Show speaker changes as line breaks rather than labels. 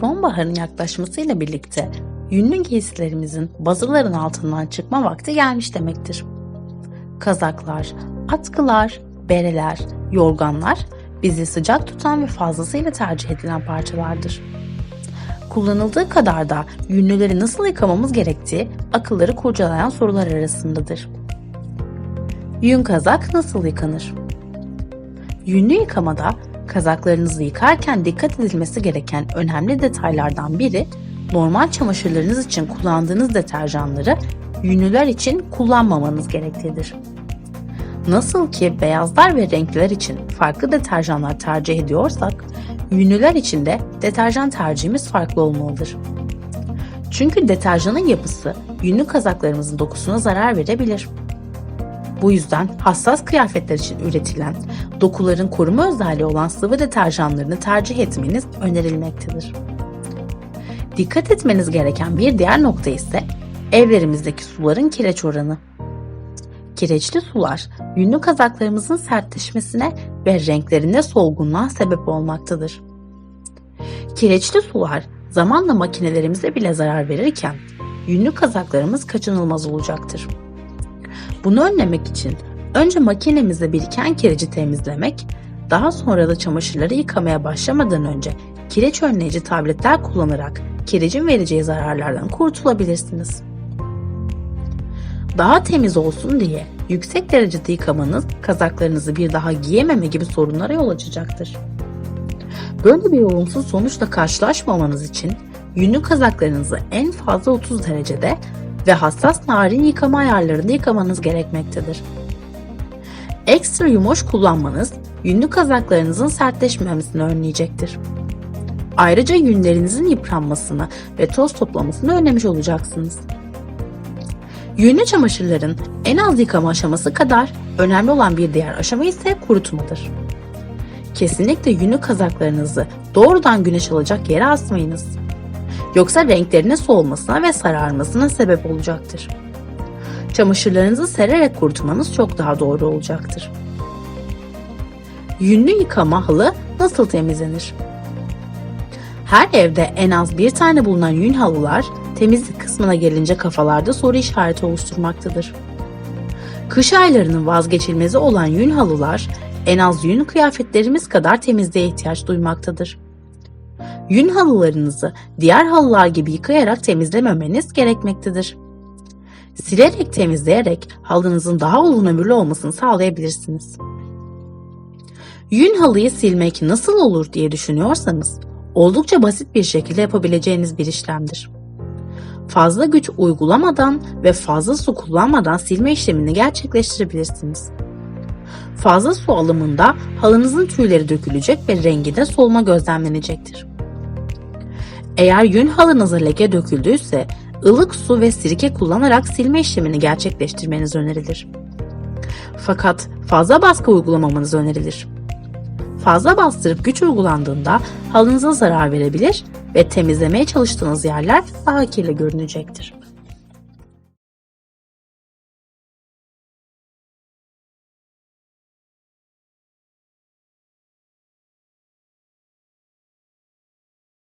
Sonbaharın yaklaşmasıyla birlikte yünlü giysilerimizin bazıların altından çıkma vakti gelmiş demektir. Kazaklar, atkılar, bereler, yorganlar bizi sıcak tutan ve fazlasıyla tercih edilen parçalardır. Kullanıldığı kadar da yünlüleri nasıl yıkamamız gerektiği akılları kurcalayan sorular arasındadır. Yün kazak nasıl yıkanır? Yünlü yıkamada kazaklarınızı yıkarken dikkat edilmesi gereken önemli detaylardan biri normal çamaşırlarınız için kullandığınız deterjanları yünlüler için kullanmamanız gereklidir. Nasıl ki beyazlar ve renkliler için farklı deterjanlar tercih ediyorsak, yünlüler için de deterjan tercihimiz farklı olmalıdır. Çünkü deterjanın yapısı yünlü kazaklarımızın dokusuna zarar verebilir. Bu yüzden hassas kıyafetler için üretilen dokuların koruma özelliği olan sıvı deterjanlarını tercih etmeniz önerilmektedir. Dikkat etmeniz gereken bir diğer nokta ise evlerimizdeki suların kireç oranı. Kireçli sular yünlü kazaklarımızın sertleşmesine ve renklerinde solgunluğa sebep olmaktadır. Kireçli sular zamanla makinelerimize bile zarar verirken yünlü kazaklarımız kaçınılmaz olacaktır. Bunu önlemek için önce makinemizde biriken kireci temizlemek, daha sonra da çamaşırları yıkamaya başlamadan önce kireç önleyici tabletler kullanarak kirecin vereceği zararlardan kurtulabilirsiniz. Daha temiz olsun diye yüksek derecede yıkamanız kazaklarınızı bir daha giyememe gibi sorunlara yol açacaktır. Böyle bir olumsuz sonuçla karşılaşmamanız için yünlü kazaklarınızı en fazla 30 derecede ve hassas narin yıkama ayarlarında yıkamanız gerekmektedir. Ekstra yumoş kullanmanız yünlü kazaklarınızın sertleşmemesini önleyecektir. Ayrıca yünlerinizin yıpranmasını ve toz toplamasını önlemiş olacaksınız. Yünlü çamaşırların en az yıkama aşaması kadar önemli olan bir diğer aşama ise kurutmadır. Kesinlikle yünlü kazaklarınızı doğrudan güneş alacak yere asmayınız. Yoksa renklerinin solmasına ve sararmasına sebep olacaktır. Çamaşırlarınızı sererek kurutmanız çok daha doğru olacaktır. Yünlü yıkama halı nasıl temizlenir? Her evde en az bir tane bulunan yün halılar temizlik kısmına gelince kafalarda soru işareti oluşturmaktadır. Kış aylarının vazgeçilmezi olan yün halılar en az yün kıyafetlerimiz kadar temizliğe ihtiyaç duymaktadır. Yün halılarınızı diğer halılar gibi yıkayarak temizlememeniz gerekmektedir. Silerek temizleyerek halınızın daha uzun ömürlü olmasını sağlayabilirsiniz. Yün halıyı silmek nasıl olur diye düşünüyorsanız oldukça basit bir şekilde yapabileceğiniz bir işlemdir. Fazla güç uygulamadan ve fazla su kullanmadan silme işlemini gerçekleştirebilirsiniz. Fazla su alımında halınızın tüyleri dökülecek ve rengi de solma gözlemlenecektir. Eğer yün halınıza leke döküldüyse ılık su ve sirke kullanarak silme işlemini gerçekleştirmeniz önerilir. Fakat fazla baskı uygulamamanız önerilir. Fazla bastırıp güç uygulandığında halınıza zarar verebilir ve temizlemeye çalıştığınız yerler daha kirli görünecektir.